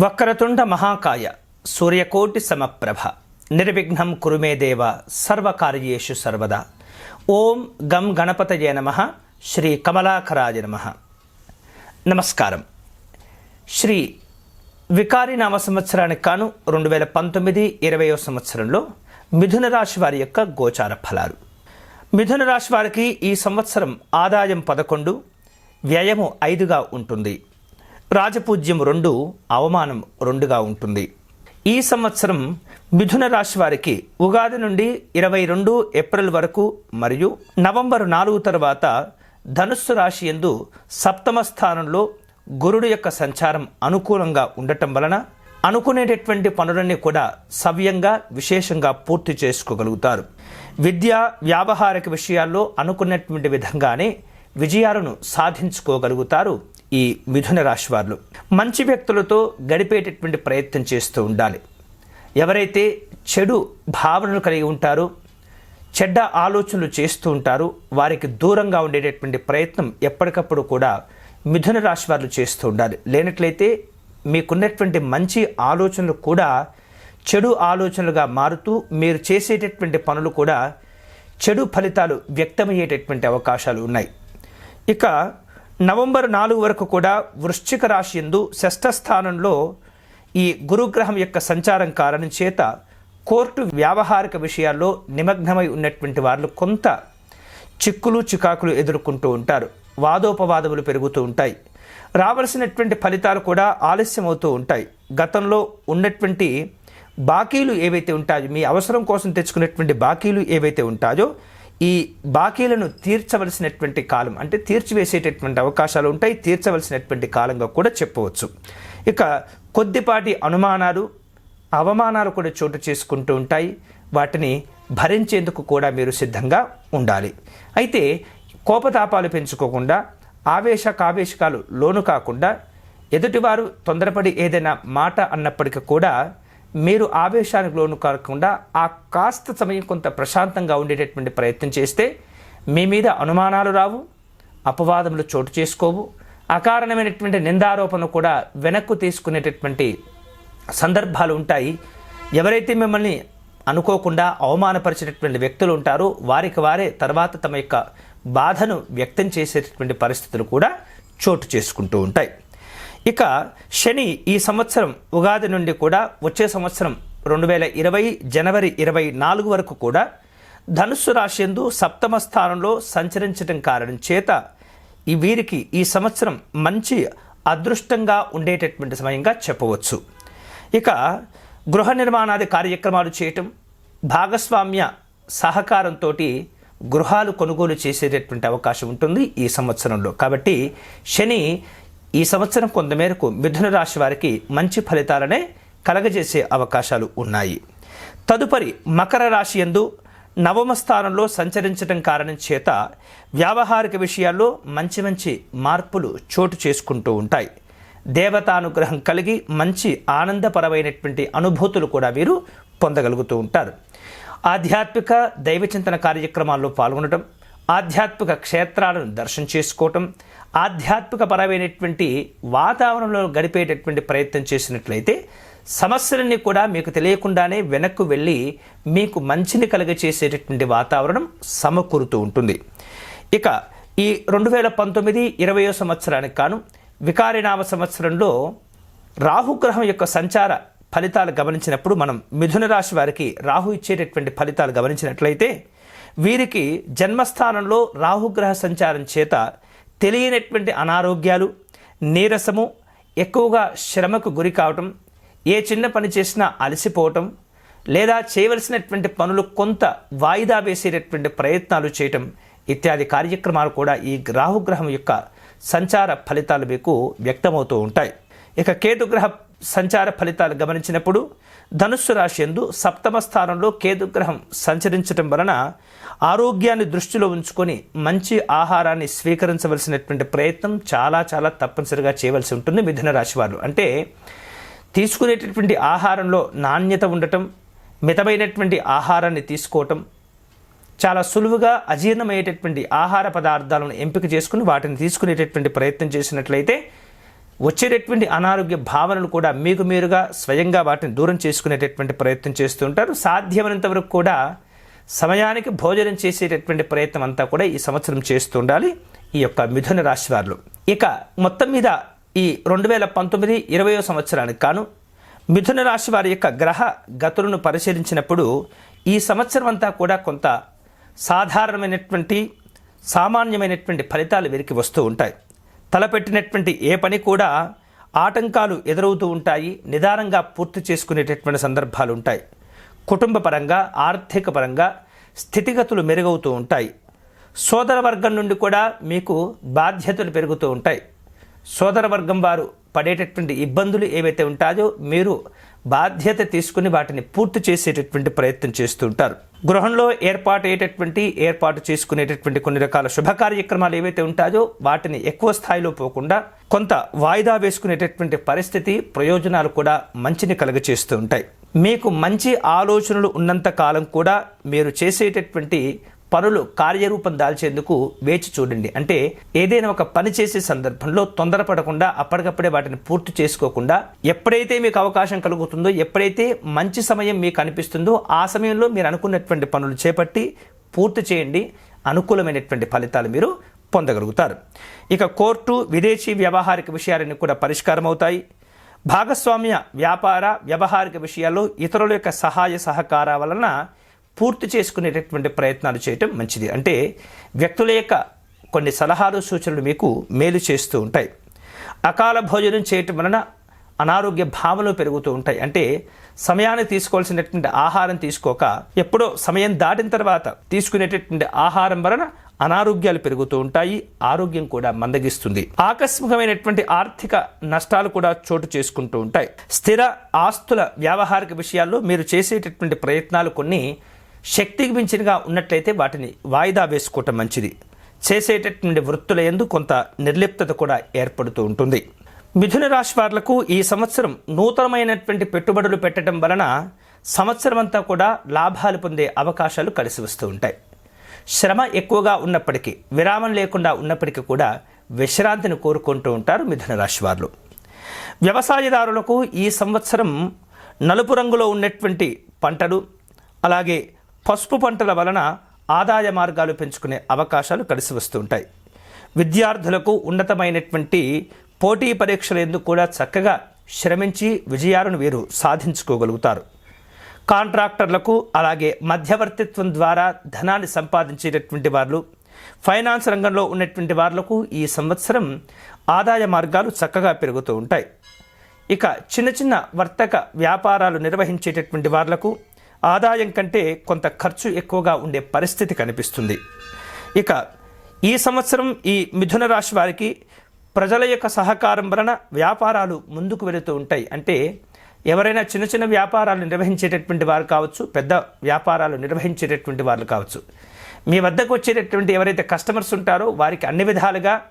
వక్రతుండ మహాకాయ సూర్యకోటి సమప్రభ. నిర్విఘ్నం కురుమే దేవ సర్వకార్యేషు సర్వదా. ఓం గం గణపతయే నమ. శ్రీ కమలాకరాజ నమ. నమస్కారం. శ్రీ వికారి నామ సంవత్సరానికి కాను రెండు వేల పంతొమ్మిది ఇరవయో సంవత్సరంలో మిథున రాశి వారి యొక్క గోచార ఫలాలు. మిథున రాశి వారికి ఈ సంవత్సరం ఆదాయం పదకొండు వ్యయము ఐదుగా ఉంటుంది. రాజపూజ్యం రెండు అవమానం రెండుగా ఉంటుంది. ఈ సంవత్సరం మిథున రాశి వారికి ఉగాది నుండి ఇరవై రెండు ఏప్రిల్ వరకు మరియు నవంబర్ నాలుగు తర్వాత ధనుస్సు రాశి ఎందు సప్తమ స్థానంలో గురుడు యొక్క సంచారం అనుకూలంగా ఉండటం వలన అనుకునేటటువంటి పనులన్నీ కూడా సవ్యంగా విశేషంగా పూర్తి చేసుకోగలుగుతారు. విద్య వ్యావహారిక విషయాల్లో అనుకున్నటువంటి విధంగానే విజయాలను సాధించుకోగలుగుతారు. ఈ మిథున రాశి వారు. మంచి వ్యక్తులతో గడిపేటటువంటి ప్రయత్నం చేస్తూ ఉండాలి. ఎవరైతే చెడు భావనలు కలిగి ఉంటారో చెడ్డ ఆలోచనలు చేస్తూ ఉంటారు వారికి దూరంగా ఉండేటటువంటి ప్రయత్నం ఎప్పటికప్పుడు కూడా మిథున రాశి వారు చేస్తూ ఉండాలి. లేనట్లయితే మీకున్నటువంటి మంచి ఆలోచనలు కూడా చెడు ఆలోచనలుగా మారుతూ మీరు చేసేటటువంటి పనులు కూడా చెడు ఫలితాలు వ్యక్తమయ్యేటటువంటి అవకాశాలు ఉన్నాయి. ఇక నవంబర్ నాలుగు వరకు కూడా వృశ్చిక రాశి ఎందు షష్ఠ స్థానంలో ఈ గురుగ్రహం యొక్క సంచారం కారణం చేత కోర్టు వ్యావహారిక విషయాల్లో నిమగ్నమై ఉన్నటువంటి వాళ్ళు కొంత చిక్కులు చికాకులు ఎదుర్కొంటూ ఉంటారు. వాదోపవాదములు పెరుగుతూ ఉంటాయి. రావలసినటువంటి ఫలితాలు కూడా ఆలస్యం అవుతూ ఉంటాయి. గతంలో ఉన్నటువంటి బాకీలు ఏవైతే ఉంటాయో మీ అవసరం కోసం తెచ్చుకున్నటువంటి బాకీలు ఏవైతే ఉంటాయో ఈ బాకీలను తీర్చవలసినటువంటి కాలం అంటే తీర్చివేసేటటువంటి అవకాశాలు ఉంటాయి తీర్చవలసినటువంటి కాలంగా కూడా చెప్పవచ్చు. ఇక కొద్దిపాటి అనుమానాలు అవమానాలు కూడా చోటు చేసుకుంటూ ఉంటాయి. వాటిని భరించేందుకు కూడా మీరు సిద్ధంగా ఉండాలి. అయితే కోపతాపాలు పెంచుకోకుండా ఆవేశ కావేశకాలు లోను కాకుండా ఎదుటివారు తొందరపడి ఏదైనా మాట అన్నప్పటికీ కూడా మీరు ఆవేశానికి లోను కాకుండా ఆ కాస్త సమయం కొంత ప్రశాంతంగా ఉండేటటువంటి ప్రయత్నం చేస్తే మీ మీద అనుమానాలు రావు అపవాదములు చోటు చేసుకోవు అకారణమైనటువంటి నిందారోపణ కూడా వెనక్కు తీసుకునేటటువంటి సందర్భాలు ఉంటాయి. ఎవరైతే మిమ్మల్ని అనుకోకుండా అవమానపరిచేటటువంటి వ్యక్తులు ఉంటారో వారికి వారే తర్వాత తమ యొక్క బాధను వ్యక్తం చేసేటటువంటి పరిస్థితులు కూడా చోటు చేసుకుంటూ ఉంటాయి. ఇక శని ఈ సంవత్సరం ఉగాది నుండి కూడా వచ్చే సంవత్సరం రెండు వేల ఇరవై జనవరి ఇరవై నాలుగు వరకు కూడా ధనుస్సు రాశిందు సప్తమ స్థానంలో సంచరించడం కారణం చేత ఈ వీరికి ఈ సంవత్సరం మంచి అదృష్టంగా ఉండేటటువంటి సమయంగా చెప్పవచ్చు. ఇక గృహ నిర్మాణాది కార్యక్రమాలు చేయటం భాగస్వామ్య సహకారంతో గృహాలు కొనుగోలు చేసేటటువంటి అవకాశం ఉంటుంది ఈ సంవత్సరంలో. కాబట్టి శని ఈ సంవత్సరం కొంతమేరకు మిథున రాశి వారికి మంచి ఫలితాలనే కలగజేసే అవకాశాలు ఉన్నాయి. తదుపరి మకర రాశి ఎందు నవమ స్థానంలో సంచరించడం కారణం చేత వ్యావహారిక విషయాల్లో మంచి మంచి మార్పులు చోటు చేసుకుంటూ ఉంటాయి. దేవతానుగ్రహం కలిగి మంచి ఆనందపరమైనటువంటి అనుభూతులు కూడా వీరు పొందగలుగుతూ ఉంటారు. ఆధ్యాత్మిక దైవచింతన కార్యక్రమాల్లో పాల్గొనడం ఆధ్యాత్మిక క్షేత్రాలను దర్శనం చేసుకోవటం ఆధ్యాత్మిక పరమైనటువంటి వాతావరణంలో గడిపేటటువంటి ప్రయత్నం చేసినట్లయితే సమస్యలన్నీ కూడా మీకు తెలియకుండానే వెనక్కు వెళ్ళి మీకు మంచిని కలుగచేసేటటువంటి వాతావరణం సమకూరుతూ ఉంటుంది. ఇక ఈ రెండు వేల పంతొమ్మిది ఇరవయో సంవత్సరానికి కాను వికారినామ సంవత్సరంలో రాహుగ్రహం యొక్క సంచార ఫలితాలు గమనించినప్పుడు మనం మిథున రాశి వారికి రాహు ఇచ్చేటటువంటి ఫలితాలు గమనించినట్లయితే వీరికి జన్మస్థానంలో రాహుగ్రహ సంచారం చేత తెలియనటువంటి అనారోగ్యాలు నీరసము ఎక్కువగా శ్రమకు గురి కావటం ఏ చిన్న పని చేసినా అలసిపోవటం లేదా చేయవలసినటువంటి పనులు కొంత వాయిదా వేసేటటువంటి ప్రయత్నాలు చేయటం ఇత్యాది కార్యక్రమాలు కూడా ఈ రాహుగ్రహం యొక్క సంచార ఫలితాలు మీకు వ్యక్తమవుతూ ఉంటాయి. ఇక కేతుగ్రహ సంచార ఫలితాలు గమనించినప్పుడు ధనుస్సు రాశి ఎందు సప్తమ స్థానంలో కేతుగ్రహం సంచరించటం వలన ఆరోగ్యాన్ని దృష్టిలో ఉంచుకొని మంచి ఆహారాన్ని స్వీకరించవలసినటువంటి ప్రయత్నం చాలా చాలా తప్పనిసరిగా చేయవలసి ఉంటుంది మిథున రాశి వారు. అంటే తీసుకునేటటువంటి ఆహారంలో నాణ్యత ఉండటం మితమైనటువంటి ఆహారాన్ని తీసుకోవటం చాలా సులువుగా అజీర్ణమయ్యేటటువంటి ఆహార పదార్థాలను ఎంపిక చేసుకుని వాటిని తీసుకునేటటువంటి ప్రయత్నం చేసినట్లయితే వచ్చేటటువంటి అనారోగ్య భావనలు కూడా మీకు మీరుగా స్వయంగా వాటిని దూరం చేసుకునేటటువంటి ప్రయత్నం చేస్తూ ఉంటారు. సాధ్యమైనంత వరకు కూడా సమయానికి భోజనం చేసేటటువంటి ప్రయత్నం అంతా కూడా ఈ సంవత్సరం చేస్తూ ఉండాలి. ఈ యొక్క మిథున రాశి వారు ఇక మొత్తం మీద ఈ రెండు వేల పంతొమ్మిది ఇరవయో సంవత్సరానికి కాను మిథున రాశి వారి యొక్క గ్రహ గతులను పరిశీలించినప్పుడు ఈ సంవత్సరం అంతా కూడా కొంత సాధారణమైనటువంటి సామాన్యమైనటువంటి ఫలితాలు వీరికి వస్తూ ఉంటాయి. తలపెట్టినటువంటి ఏ పని కూడా ఆటంకాలు ఎదురవుతూ ఉంటాయి నిదానంగా పూర్తి చేసుకునేటటువంటి సందర్భాలు ఉంటాయి. కుటుంబ పరంగా ఆర్థిక పరంగా స్థితిగతులు మెరుగవుతూ ఉంటాయి. సోదర వర్గం నుండి కూడా మీకు బాధ్యతలు పెరుగుతూ ఉంటాయి. సోదర వర్గం వారు పడేటటువంటి ఇబ్బందులు ఏవైతే ఉంటాయో మీరు బాధ్యత తీసుకుని వాటిని పూర్తి చేసేటటువంటి ప్రయత్నం చేస్తూ ఉంటారు. గృహంలో ఏర్పాటు అయ్యేటటువంటి ఏర్పాటు చేసుకునేటటువంటి కొన్ని రకాల శుభ కార్యక్రమాలు ఏవైతే ఉంటాయో వాటిని ఎక్కువ స్థాయిలో పోకుండా కొంత వాయిదా వేసుకునేటటువంటి పరిస్థితి ప్రయోజనాలు కూడా మంచిని కలుగచేస్తూ ఉంటాయి. మీకు మంచి ఆలోచనలు ఉన్నంత కాలం కూడా మీరు చేసేటటువంటి పనులు కార్యరూపం దాల్చేందుకు వేచి చూడండి. అంటే ఏదైనా ఒక పని చేసే సందర్భంలో తొందరపడకుండా అప్పటికప్పుడే వాటిని పూర్తి చేసుకోకుండా ఎప్పుడైతే మీకు అవకాశం కలుగుతుందో ఎప్పుడైతే మంచి సమయం మీకు అనిపిస్తుందో ఆ సమయంలో మీరు అనుకున్నటువంటి పనులు చేపట్టి పూర్తి చేయండి. అనుకూలమైనటువంటి ఫలితాలు మీరు పొందగలుగుతారు. ఇక కోర్టు విదేశీ వ్యవహారిక విషయాలన్నీ కూడా పరిష్కారం అవుతాయి భాగస్వామ్య వ్యాపార వ్యవహారిక విషయాల్లో ఇతరుల యొక్క సహాయ సహకారాల వలన పూర్తి చేసుకునేటటువంటి ప్రయత్నాలు చేయటం మంచిది. అంటే వ్యక్తుల యొక్క కొన్ని సలహాలు సూచనలు మీకు మేలు చేస్తూ ఉంటాయి. అకాల భోజనం చేయటం వలన అనారోగ్య భావనలు పెరుగుతూ ఉంటాయి. అంటే సమయాన్ని తీసుకోవాల్సినటువంటి ఆహారం తీసుకోక ఎప్పుడో సమయం దాటిన తర్వాత తీసుకునేటటువంటి ఆహారం వలన అనారోగ్యాలు పెరుగుతూ ఉంటాయి. ఆరోగ్యం కూడా మందగిస్తుంది. ఆకస్మికమైనటువంటి ఆర్థిక నష్టాలు కూడా చోటు చేసుకుంటూ ఉంటాయి. స్థిర ఆస్తుల వ్యావహారిక విషయాల్లో మీరు చేసేటటువంటి ప్రయత్నాలు కొన్ని శక్తికి మించినగా ఉన్నట్లయితే వాటిని వాయిదా వేసుకోవటం మంచిది. చేసేటటువంటి వృత్తుల ఎందు కొంత నిర్లిప్తత కూడా ఏర్పడుతూ ఉంటుంది. మిథున రాశి వారులకు ఈ సంవత్సరం నూతనమైనటువంటి పెట్టుబడులు పెట్టడం వలన సంవత్సరం అంతా కూడా లాభాలు పొందే అవకాశాలు కలిసి వస్తూ ఉంటాయి. శ్రమ ఎక్కువగా ఉన్నప్పటికీ విరామం లేకుండా ఉన్నప్పటికీ కూడా విశ్రాంతిని కోరుకుంటూ ఉంటారు మిథున రాశి వారు. వ్యవసాయదారులకు ఈ సంవత్సరం నలుపు రంగులో ఉన్నటువంటి పంటలు అలాగే పసుపు పంటల వలన ఆదాయ మార్గాలు పెంచుకునే అవకాశాలు కలిసి వస్తుంటాయి. విద్యార్థులకు ఉన్నతమైనటువంటి పోటీ పరీక్షలు ఎందుకు కూడా చక్కగా శ్రమించి విజయాలను వీరు సాధించుకోగలుగుతారు. కాంట్రాక్టర్లకు అలాగే మధ్యవర్తిత్వం ద్వారా ధనాన్ని సంపాదించేటటువంటి వాళ్ళు ఫైనాన్స్ రంగంలో ఉన్నటువంటి వాళ్ళకు ఈ సంవత్సరం ఆదాయ మార్గాలు చక్కగా పెరుగుతూ ఉంటాయి. ఇక చిన్న చిన్న వర్తక వ్యాపారాలు నిర్వహించేటటువంటి వాళ్ళకు ఆదాయం కంటే కొంత ఖర్చు ఎక్కువగా ఉండే పరిస్థితి కనిపిస్తుంది. ఇక ఈ సంవత్సరం ఈ మిథున రాశి వారికి ప్రజల యొక్క సహకారం వలన వ్యాపారాలు ముందుకు వెళుతూ ఉంటాయి. అంటే ఎవరైనా చిన్న చిన్న వ్యాపారాలు నిర్వహించేటటువంటి వారు కావచ్చు పెద్ద వ్యాపారాలు నిర్వహించేటటువంటి వారు కావచ్చు. మీ వద్దకు వచ్చేటటువంటి ఎవరైతే కస్టమర్స్ ఉంటారో వారికి అన్ని విధాలుగా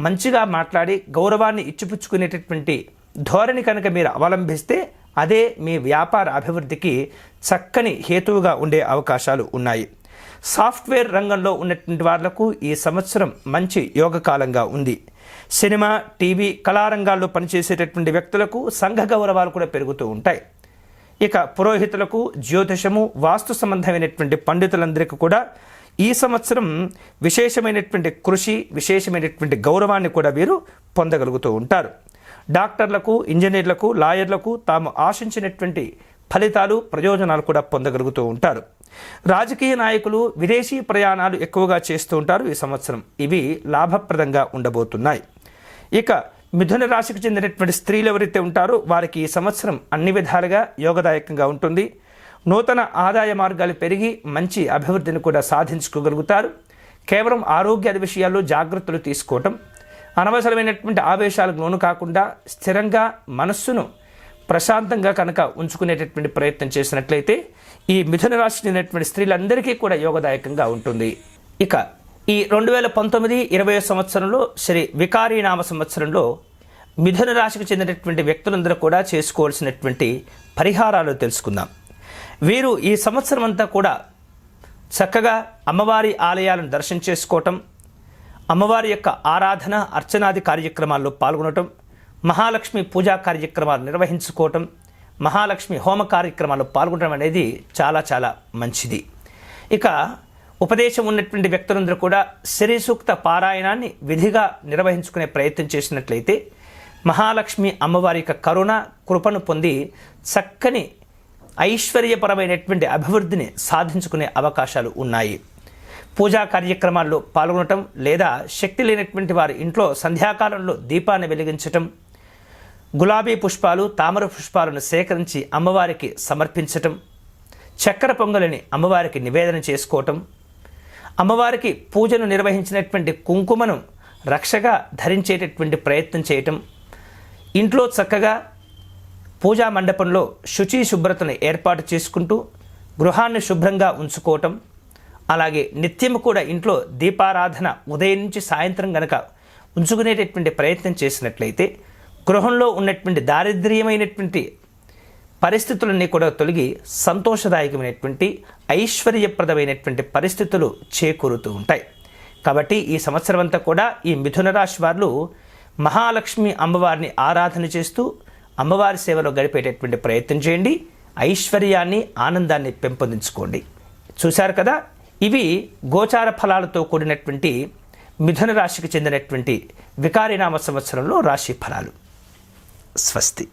మంచిగా మాట్లాడి గౌరవాన్ని ఇచ్చిపుచ్చుకునేటటువంటి ధోరణి కనుక మీరు అవలంబిస్తే అదే మీ వ్యాపార అభివృద్ధికి చక్కని హేతువుగా ఉండే అవకాశాలు ఉన్నాయి. సాఫ్ట్వేర్ రంగంలో ఉన్నటువంటి వాళ్ళకు ఈ సంవత్సరం మంచి యోగకాలంగా ఉంది. సినిమా టీవీ కళారంగాల్లో పనిచేసేటటువంటి వ్యక్తులకు సంఘ గౌరవాలు కూడా పెరుగుతూ ఉంటాయి. ఇక పురోహితులకు జ్యోతిషము వాస్తు సంబంధమైనటువంటి పండితులందరికీ కూడా ఈ సంవత్సరం విశేషమైనటువంటి కృషి విశేషమైనటువంటి గౌరవాన్ని కూడా వీరు పొందగలుగుతూ ఉంటారు. డాక్టర్లకు ఇంజనీర్లకు లాయర్లకు తాము ఆశించినటువంటి ఫలితాలు ప్రయోజనాలు కూడా పొందగలుగుతూ ఉంటారు. రాజకీయ నాయకులు విదేశీ ప్రయాణాలు ఎక్కువగా చేస్తూ ఉంటారు ఈ సంవత్సరం. ఇవి లాభప్రదంగా ఉండబోతున్నాయి. ఇక మిథున రాశికి చెందినటువంటి స్త్రీలు ఎవరైతే ఉంటారో వారికి ఈ సంవత్సరం అన్ని విధాలుగా యోగదాయకంగా ఉంటుంది. నూతన ఆదాయ మార్గాలు పెరిగి మంచి అభివృద్ధిని కూడా సాధించుకోగలుగుతారు. కేవలం ఆరోగ్య విషయాల్లో జాగ్రత్తలు తీసుకోవటం అనవసరమైనటువంటి ఆవేశాలకు లోను కాకుండా స్థిరంగా మనస్సును ప్రశాంతంగా కనుక ఉంచుకునేటటువంటి ప్రయత్నం చేసినట్లయితే ఈ మిథున రాశి చెందినటువంటి స్త్రీలందరికీ కూడా యోగదాయకంగా ఉంటుంది. ఇక ఈ రెండు వేల పంతొమ్మిది ఇరవై సంవత్సరంలో శ్రీ వికారీనామ సంవత్సరంలో మిథున రాశికి చెందినటువంటి వ్యక్తులందరూ కూడా చేసుకోవాల్సినటువంటి పరిహారాలు తెలుసుకుందాం. వీరు ఈ సంవత్సరం అంతా కూడా చక్కగా అమ్మవారి ఆలయాలను దర్శనం చేసుకోవటం అమ్మవారి యొక్క ఆరాధన అర్చనాది కార్యక్రమాల్లో పాల్గొనటం మహాలక్ష్మి పూజా కార్యక్రమాలు నిర్వహించుకోవటం మహాలక్ష్మి హోమ కార్యక్రమాల్లో పాల్గొనడం అనేది చాలా చాలా మంచిది. ఇక ఉపదేశం ఉన్నటువంటి వ్యక్తులందరూ కూడా శరీసూక్త పారాయణాన్ని విధిగా నిర్వహించుకునే ప్రయత్నం చేసినట్లయితే మహాలక్ష్మి అమ్మవారి యొక్క కరుణ కృపను పొంది చక్కని ఐశ్వర్యపరమైనటువంటి అభివృద్ధిని సాధించుకునే అవకాశాలు ఉన్నాయి. పూజా కార్యక్రమాల్లో పాల్గొనటం లేదా శక్తి లేనటువంటి వారి ఇంట్లో సంధ్యాకాలంలో దీపాన్ని వెలిగించటం గులాబీ పుష్పాలు తామర పుష్పాలను సేకరించి అమ్మవారికి సమర్పించటం చక్కెర పొంగలిని అమ్మవారికి నివేదన చేసుకోవటం అమ్మవారికి పూజను నిర్వహించినటువంటి కుంకుమను రక్షగా ధరించేటటువంటి ప్రయత్నం చేయటం ఇంట్లో చక్కగా పూజా మండపంలో శుచి శుభ్రతను ఏర్పాటు చేసుకుంటూ గృహాన్ని శుభ్రంగా ఉంచుకోవటం అలాగే నిత్యం కూడా ఇంట్లో దీపారాధన ఉదయం నుంచి సాయంత్రం గనక ఉంచుకునేటటువంటి ప్రయత్నం చేసినట్లయితే గృహంలో ఉన్నటువంటి దారిద్ర్యమైనటువంటి పరిస్థితులన్నీ కూడా తొలగి సంతోషదాయకమైనటువంటి ఐశ్వర్యప్రదమైనటువంటి పరిస్థితులు చేకూరుతూ ఉంటాయి. కాబట్టి ఈ సంవత్సరం అంతా కూడా ఈ మిథున రాశి వారు మహాలక్ష్మి అమ్మవారిని ఆరాధన చేస్తూ అమ్మవారి సేవలో గడిపేటటువంటి ప్రయత్నం చేయండి. ఐశ్వర్యాన్ని ఆనందాన్ని పెంపొందించుకోండి. చూశారు కదా? ఇవి గోచార ఫలాలతో కూడినటువంటి మిథున రాశికి చెందినటువంటి వికారినామ సంవత్సరంలో రాశి ఫలాలు. స్వస్తి.